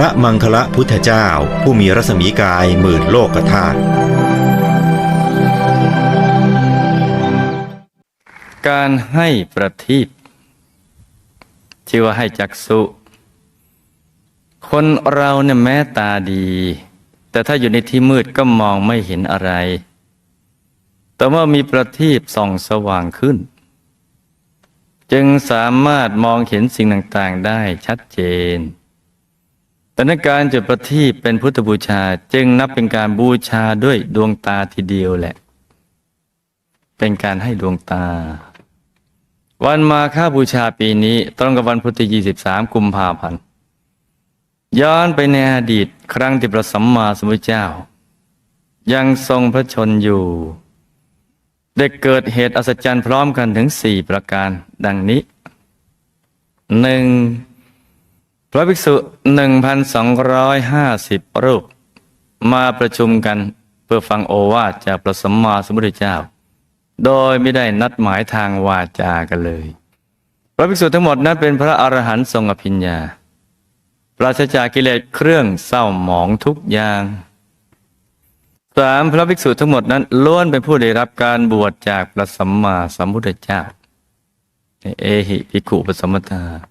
ระมังคละพุทธเจ้า ผู้มีรัศมีกายหมื่นโลกธาตุการให้ประทีปชื่อว่าให้จักสุ คนเราเนี่ยแม้ตาดี แต่ถ้าอยู่ในที่มืดก็มองไม่เห็นอะไร แต่เมื่อมีประทีปส่องสว่างขึ้น จึงสามารถมองเห็นสิ่งต่างๆได้ชัดเจน แต่ในการจุดประทีปเป็นพุทธบูชาจึงนับเป็นการบูชาด้วยดวงตาทีเดียวแหละ เป็นการให้ดวงตา วันมาฆบูชาปีนี้ตรงกับวันพุธที่23 กุมภาพันธ์ย้อนไปในอดีตครั้งที่พระสัมมาสัมพุทธเจ้า ยังทรงพระชนอยู่ ได้เกิดเหตุอัศจรรย์พร้อมกันถึงสี่ประการดังนี้หนึ่ง พระภิกษุหนึ่งพันสองร้อยห้าสิบรูป มาประชุมกันเพื่อฟังโอวาทจากพระสัมมาสัมพุทธเจ้า โดยไม่ได้นัดหมายทางวาจากันเลย พระภิกษุทั้งหมดนั้นเป็นพระอรหันต์ทรงอภิญญา ปราศจากกิเลสเครื่องเศร้าหมองทุกอย่างสามพระภิกษุทั้งหมดนั้นล้วนเป็นผู้ได้รับการบวชจากพระสัมมาสัมพุทธเจ้าเอหิภิกขุปสัมมตา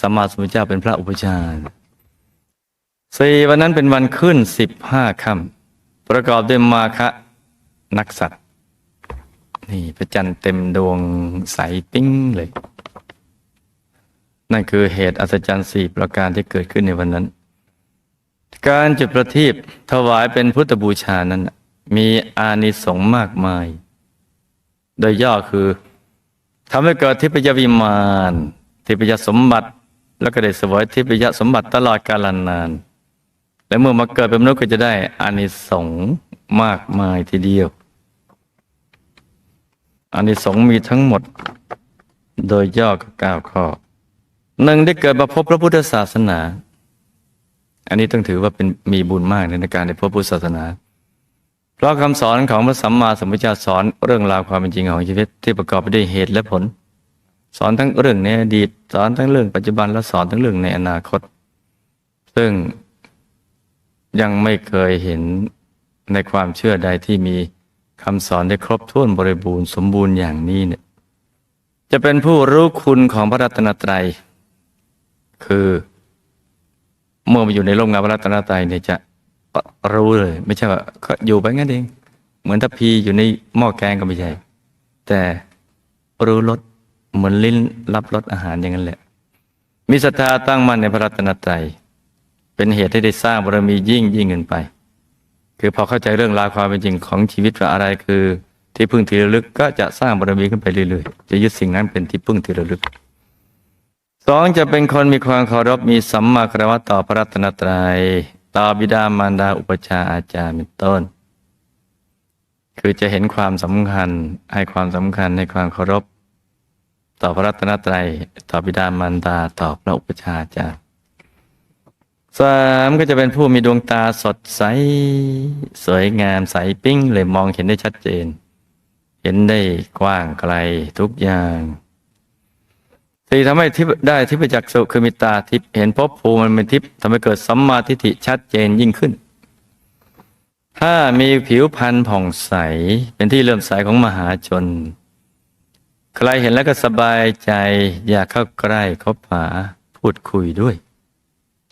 สัมมาสัมพุทธเจ้าเป็นพระอุปชาสี่วันนั้นเป็นวันขึ้นสิบห้าค่ำประกอบด้วยมาคะนักสัตว์ นี่พระจันทร์เต็มดวงใสปิ้งเลย นั่นคือเหตุอัศจรรย์สี่ประการที่เกิดขึ้นในวันนั้น การจุดประทีปถวายเป็นพุทธบูชานั้น มีอานิสงส์มากมาย โดยย่อคือทำให้เกิดทิพยวิมานทิพยสมบัติ แล้วก็ได้สวยทิพยสมบัติตลอดกาลนาน และเมื่อมาเกิดเป็นมนุษย์ก็จะได้อานิสงส์มากมายทีเดียวอานิสงส์มีทั้งหมด โดยย่อก็เก้าข้อหนึ่งได้เกิดมาพบพระพุทธศาสนา อันนี้ต้องถือว่าเป็นมีบุญมากในการได้พบพุทธศาสนา เพราะคำสอนของพระสัมมาสัมพุทธเจ้าสอนเรื่องราวความเป็นจริงของชีวิตที่ประกอบไปด้วยเหตุและผล สอนทั้งเรื่องในอดีต สอนทั้งเรื่องปัจจุบันและสอนทั้งเรื่องในอนาคต ซึ่งยังไม่เคยเห็นในความเชื่อใดที่มีคำสอนได้ครบถ้วนบริบูรณ์สมบูรณ์อย่างนี้เนี่ยจะเป็นผู้รู้คุณของพระรัตนตรัย คือเมื่อมาอยู่ในร่มเงาพระรัตนตรัยเนี่ยจะรู้เลย ไม่ใช่ว่าก็อยู่ไปงั้นเอง เหมือนถ้าพีอยู่ในหม้อแกงก็ไม่ใช่ แต่รู้รส เหมือนลิ้นรับรสอาหารอย่างนั้นแหละ มีศรัทธาตั้งมั่นในพระรัตนตรัยเป็นเหตุให้ได้สร้างบารมียิ่งยิ่งขึ้นไป คือพอเข้าใจเรื่องราวความเป็นจริงของชีวิตว่าอะไรคือ ที่พึ่งที่ระลึกก็จะสร้างบารมีขึ้นไปเรื่อยๆ จะยึดสิ่งนั้นเป็นที่พึ่งที่ระลึกสองจะเป็นคนมีความเคารพมีสัมมาคารวะต่อพระรัตนตรัยต่อบิดามารดาอุปชาอาจารย์เป็นต้น คือจะเห็นความสำคัญให้ความสำคัญในความเคารพ ต่อพระรัตนตรัย ต่อบิดามารดาต่อพระอุปชฌาย์อาจารย์สามก็จะเป็นผู้มีดวงตาสดใส สวยงามใสปิ้งเลยมองเห็นได้ชัดเจน เห็นได้กว้างไกลทุกอย่างสี่ทำให้ทิพได้ทิพยจักษุคือมีตาทิพเห็นภพภูมิมันเป็นทิพทำให้เกิดสัมมาทิฏฐิชัดเจนยิ่งขึ้น ถ้ามีผิวพรรณผ่องใสเป็นที่เลื่อมใสของมหาชน ใครเห็นแล้วก็สบายใจ อยากเข้าใกล้คบหาพูดคุยด้วย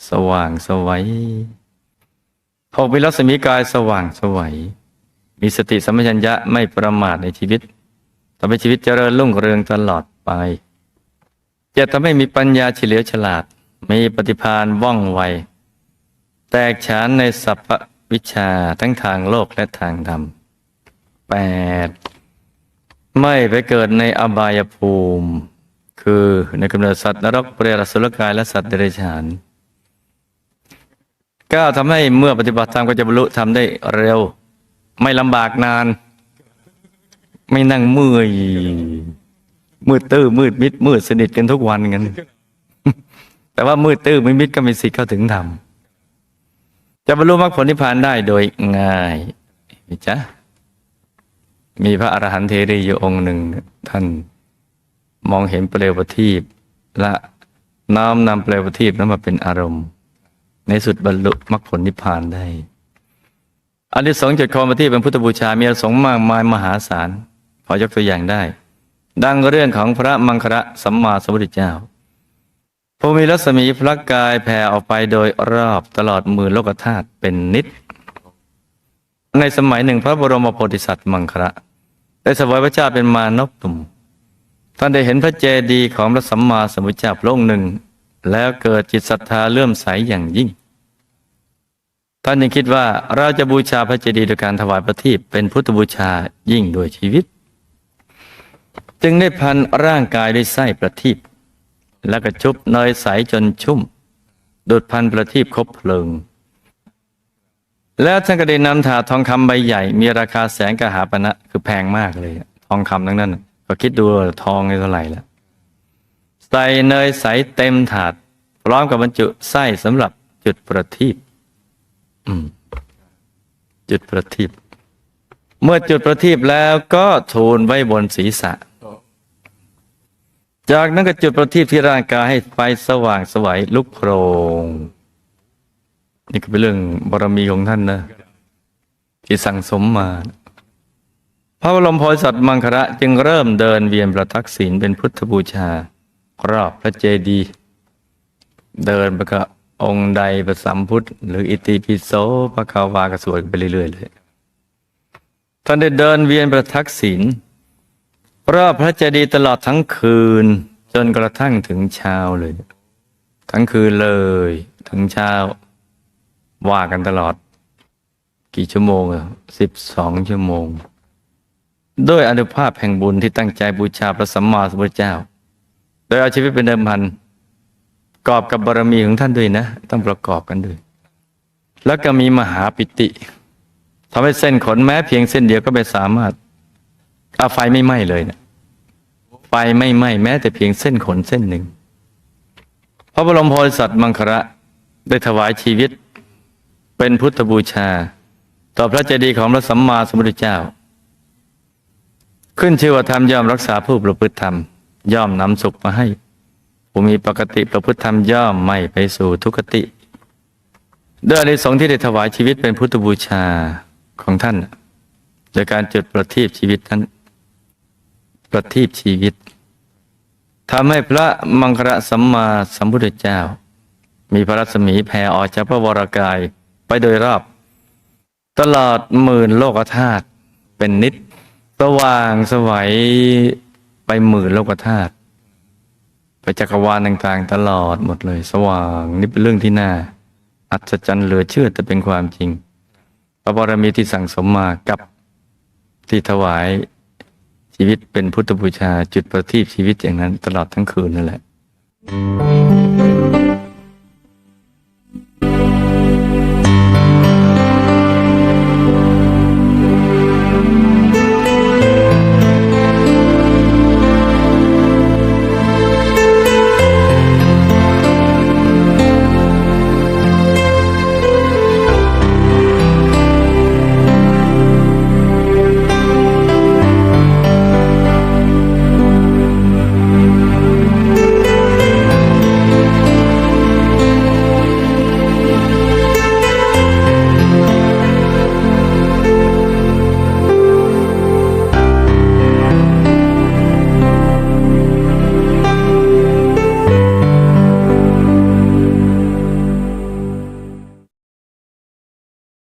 สว่างสวัยหกมีลักษมีกายสว่างสวัยมีสติสัมปชัญญะไม่ประมาทในชีวิตทำให้ชีวิตเจริญรุ่งเรืองตลอดไปจะทำให้มีปัญญาเฉลียวฉลาด มีปฏิภาณว่องไว แตกฉานในสัพพวิชาทั้งทางโลกและทางธรรมแปด ไม่ไปเกิดในอบายภูมิ คือในกำเนิดสัตว์นรกเปรตสุรกายและสัตว์เดรัจฉานก้าทำให้เมื่อปฏิบัติธรรมก็จะบรรลุทำได้เร็ว ไม่ลำบากนาน ไม่นั่งเมื่อยมืดตื้อมืดมิดมืดสนิทกันทุกวันกันแต่ว่ามืดตื้อไม่มิดก็มีสิทธิ์เข้าถึงธรรมจะบรรลุมรรคผลนิพพานได้โดยง่ายจ๊ะ มีพระอรหันต์เทรีอยู่องค์หนึ่ง ท่านมองเห็นเปลวประทีปและน้อมนำเปลวประทีปนั้นมาเป็นอารมณ์ ในสุดบรรลุมรรคผลนิพพานได้อันที่สองจุดคอมาที่เป็นพุทธบูชา มีอสงส์มากมายมหาศาลขอยกตัวอย่างได้ ดังเรื่องของพระมังคระสัมมาสัมพุทธเจ้าผู้มีรัศมีพระกายแผ่ออกไปโดยรอบตลอดหมือโลกธาตุเป็นนิด ในสมัยหนึ่งพระบรมโพธิสัตว์มังคระ ได้สวยพระเจ้าเป็นมานพหนุ่มท่านได้เห็นพระเจดีย์ของพระสัมมาสัมพุทธเจ้าพระองค์หนึ่ง แล้วเกิดจิตศรัทธาเลื่อมใสอย่างยิ่ง ท่านยังคิดว่าเราจะบูชาพระเจดีย์โดยการถวายประทีปเป็นพุทธบูชายิ่งโดวยชีวิต จึงได้พันร่างกายด้วยไส้ประทีปแล้วก็ชุบเนยใสจนชุ่มดูดพันประทีปคบเพลิง แล้วท่านก็ได้นำถาดทองคำใบใหญ่ มีราคาแสนกหาปณะคือแพงมากเลย ทองคำทั้งนั้น ก็คิดดูทองเท่าไหร่แล้วใส่เนยใสเต็มถาด พร้อมกับบรรจุไส้สำหรับจุดประทีปอืมจุดประทีปเมื่อจุดประทีปแล้วก็ทูลไว้บนศีรษะ จากนั้นก็จุดประทีปที่ร่างกายให้ไฟสว่างสวัยลุกโพรง นี่ก็เป็นเรื่องบารมีของท่านนะที่สั่งสมมา พระบรมโพธิสัตว์มังคระจึงเริ่มเดินเวียนประทักษิณเป็นพุทธบูชารอบพระเจดีย์เดินไปกับองค์ใดประสัมพุทธ หรืออิติปิโสพระคาวากระสวดไปเรื่อยๆเลยท่านได้เดินเวียนประทักษิณรอบพระเจดีย์ตลอดทั้งคืน จนกระทั่งถึงเช้าเลย ทั้งคืนเลย ถึงเช้า ว่ากันตลอด กี่ชั่วโมงอะสิบสองชั่วโมง ด้วยอนุภาพแห่งบุญที่ตั้งใจบูชาพระสัมมาสัมพุทธเจ้า โดยเอาชีวิตเป็นเดิมพันกอบกับบารมีของท่านด้วยนะ ต้องประกอบกันด้วย แล้วก็มีมหาปิติทำให้เส้นขนแม้เพียงเส้นเดียวก็ไม่สามารถเอาไฟไม่ไหม้เลยนะไฟไม่ไหม้แม้แต่เพียงเส้นขนเส้นหนึ่ง พระบรมโพธิสัตว์มังคระได้ถวายชีวิต เป็นพุทธบูชา ต่อพระเจดีย์ของพระสัมมาสัมพุทธเจ้า ขึ้นชื่อว่าธรรมย่อมรักษาผู้ประพฤติธรรม ย่อมนำสุขมาให้ ผู้มีปกติประพฤติธรรมย่อมไม่ไปสู่ทุกขติ ด้วยอนิสงส์ที่ได้ถวายชีวิตเป็นพุทธบูชาของท่านโดยการจุดประทีปชีวิตนั้นประทีปชีวิตทำให้พระมังคระสัมมาสัมพุทธเจ้า มีพระรัศมีแผ่ออกจากพระวรากาย ไปโดยรอบ ตลอดหมื่นโลกธาตุเป็นนิด สว่างสวัยไปหมื่นโลกธาตุไปจักรวาลต่างๆ ตลอดหมดเลย สว่างนี่เป็นเรื่องที่น่า อัศจรรย์เหลือเชื่อแต่เป็นความจริงพระบารมีที่สั่งสมมากับที่ถวายชีวิตเป็นพุทธบูชาจุดประทีปชีวิตอย่างนั้นตลอดทั้งคืนนั่นแหละ